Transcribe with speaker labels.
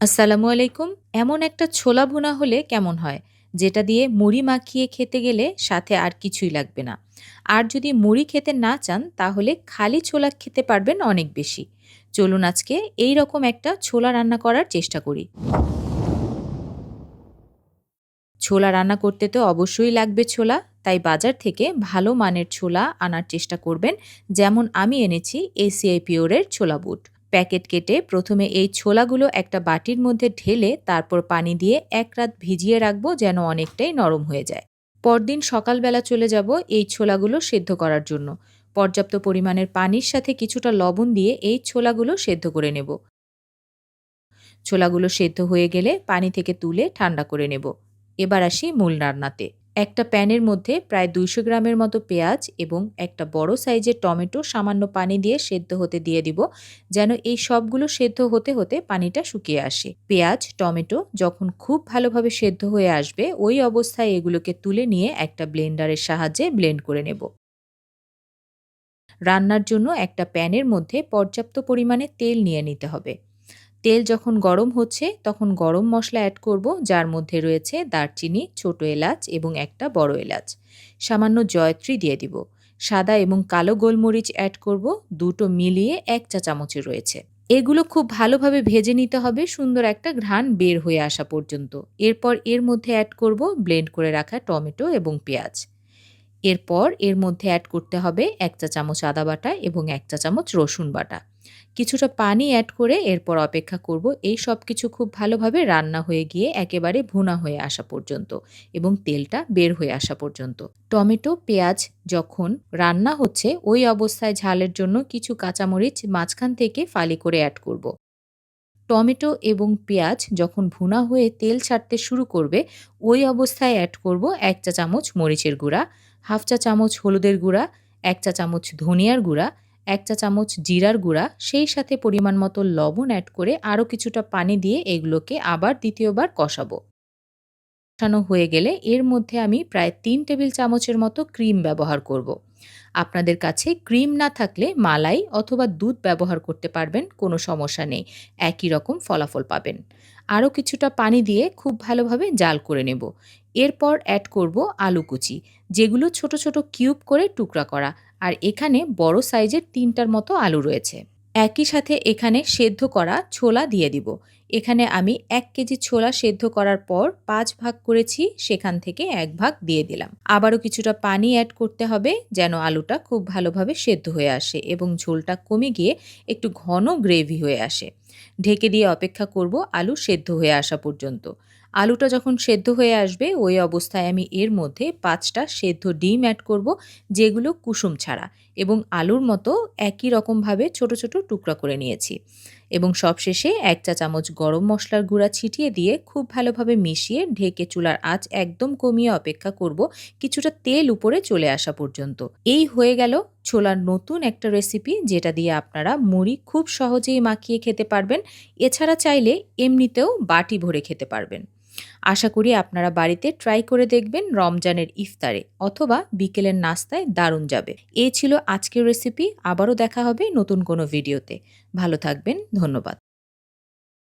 Speaker 1: আসসালামু আলাইকুম। এমন একটা ছোলা ভুনা হলে কেমন হয়? যেটা দিয়ে মুড়ি মাখিয়ে খেতে গেলে সাথে আর কিছুই লাগবে না। আর যদি মুড়ি খেতে না চান, তাহলে খালি ছোলা খেতে পারবেন অনেক বেশি। চলুন আজকে এই রকম একটা ছোলা রান্না করার চেষ্টা করি। ছোলা রান্না করতে তো অবশ্যই লাগবে ছোলা, তাই বাজার থেকে ভালো মানের ছোলা আনার চেষ্টা করবেন, যেমন আমি এনেছি এসিআই পিওরের ছোলা বুট। প্যাকেট কেটে প্রথমে এই ছোলাগুলো একটা বাটির মধ্যে ঢেলে তারপর পানি দিয়ে এক রাত ভিজিয়ে রাখব যেন অনেকটাই নরম হয়ে যায়। পরদিন সকালবেলা চলে যাব এই ছোলাগুলো সেদ্ধ করার জন্য। পর্যাপ্ত পরিমাণের পানির সাথে কিছুটা লবণ দিয়ে এই ছোলাগুলো সেদ্ধ করে নেব। ছোলাগুলো সেদ্ধ হয়ে গেলে পানি থেকে তুলে ঠান্ডা করে নেব। এবার আসি মূল রান্নাতে। একটা প্যানের মধ্যে প্রায় দুইশো গ্রামের মতো পেঁয়াজ এবং একটা বড় সাইজের টমেটো সামান্য পানি দিয়ে সেদ্ধ হতে দিয়ে দিব, যেন এই সবগুলো সেদ্ধ হতে হতে পানিটা শুকিয়ে আসে। পেঁয়াজ, টমেটো যখন খুব ভালোভাবে সেদ্ধ হয়ে আসবে, ওই অবস্থায় এগুলোকে তুলে নিয়ে একটা ব্লেন্ডারের সাহায্যে ব্লেন্ড করে নেব। রান্নার জন্য একটা প্যানের মধ্যে পর্যাপ্ত পরিমাণে তেল নিয়ে নিতে হবে। তেল যখন গরম হচ্ছে, তখন গরম মশলা অ্যাড করব, যার মধ্যে রয়েছে দারচিনি, ছোট এলাচ এবং একটা বড় এলাচ। সামান্য জয়ত্রী দিয়ে দিব। সাদা এবং কালো গোলমরিচ অ্যাড করব, দুটো মিলিয়ে এক চা চামচে রয়েছে। এগুলো খুব ভালোভাবে ভেজে নিতে হবে, সুন্দর একটা ঘ্রাণ বের হয়ে আসা পর্যন্ত। এরপর এর মধ্যে অ্যাড করব ব্লেন্ড করে রাখা টমেটো এবং পেঁয়াজ। এরপর এর মধ্যে অ্যাড করতে হবে এক চা চামচ আদা বাটা এবং এক চা চামচ রসুন বাটা। কিছুটা পানি অ্যাড করে এরপর অপেক্ষা করব এই সব কিছু খুব ভালোভাবে রান্না হয়ে গিয়ে একেবারে ভুনা হয়ে আসা পর্যন্ত এবং তেলটা বের হয়ে আসা পর্যন্ত টমেটো, পেঁয়াজ যখন রান্না হচ্ছে, ওই অবস্থায় ঝালের জন্য কিছু কাঁচামরিচ মাঝখান থেকে ফালি করে অ্যাড করব। টমেটো এবং পেঁয়াজ যখন ভুনা হয়ে তেল ছাড়তে শুরু করবে, ওই অবস্থায় অ্যাড করব এক চা চামচ মরিচের গুঁড়া, হাফ চা চামচ হলুদের গুঁড়া, এক চা চামচ ধনিয়ার গুঁড়া এক চা চামচ জিরার গুঁড়া, সেই সাথে পরিমাণ মতো লবণ অ্যাড করে আরও কিছুটা পানি দিয়ে এগুলোকে আবার দ্বিতীয়বার কষাবো। কষানো হয়ে গেলে এর মধ্যে আমি প্রায় তিন টেবিল চামচের মতো ক্রিম ব্যবহার করব। আপনাদের কাছে ক্রিম না থাকলে মালাই অথবা দুধ ব্যবহার করতে পারবেন, কোনো সমস্যা নেই, একই রকম ফলাফল পাবেন। আরও কিছুটা পানি দিয়ে খুব ভালোভাবে জাল করে নেব। এরপর অ্যাড করব আলু কুচি, যেগুলো ছোট ছোট কিউব করে টুকরা করা। আর এখানে বড় সাইজের তিনটার মতো আলু রয়েছে। একই সাথে এখানে সেদ্ধ করা ছোলা দিয়ে দিব। এখানে আমি এক কেজি ছোলা সেদ্ধ করার পর পাঁচ ভাগ করেছি, সেখান থেকে এক ভাগ দিয়ে দিলাম। আবারও কিছুটা পানি অ্যাড করতে হবে যেন আলুটা খুব ভালোভাবে সেদ্ধ হয়ে আসে এবং ঝোলটা কমে গিয়ে একটু ঘন গ্রেভি হয়ে আসে। ঢেকে দিয়ে অপেক্ষা করব আলু সেদ্ধ হয়ে আসা পর্যন্ত। আলুটা যখন সেদ্ধ হয়ে আসবে, ওই অবস্থায় আমি এর মধ্যে পাঁচটা সেদ্ধ ডিম অ্যাড করব, যেগুলো কুসুম ছাড়া এবং আলুর মতো একই রকমভাবে ছোট ছোট টুকরা করে নিয়েছি। এবং সবশেষে এক চা চামচ গরম মশলার গুঁড়া ছিটিয়ে দিয়ে খুব ভালোভাবে মিশিয়ে ঢেকে চুলার আঁচ একদম কমিয়ে অপেক্ষা করব কিছুটা তেল উপরে চলে আসা পর্যন্ত। এই হয়ে গেল ছোলার নতুন একটা রেসিপি যেটা দিয়ে আপনারা মুড়ি খুব সহজেই মাখিয়ে খেতে পারবেন। এছাড়া চাইলে এমনিতেও বাটি ভরে খেতে পারবেন। আশা করি আপনারা বাড়িতে ট্রাই করে দেখবেন রমজানের ইফতারে অথবা বিকেলের নাস্তায় দারুণ যাবে। এ ছিল আজকের রেসিপি আবারও দেখা হবে নতুন কোনো ভিডিওতে ভালো থাকবেন, ধন্যবাদ।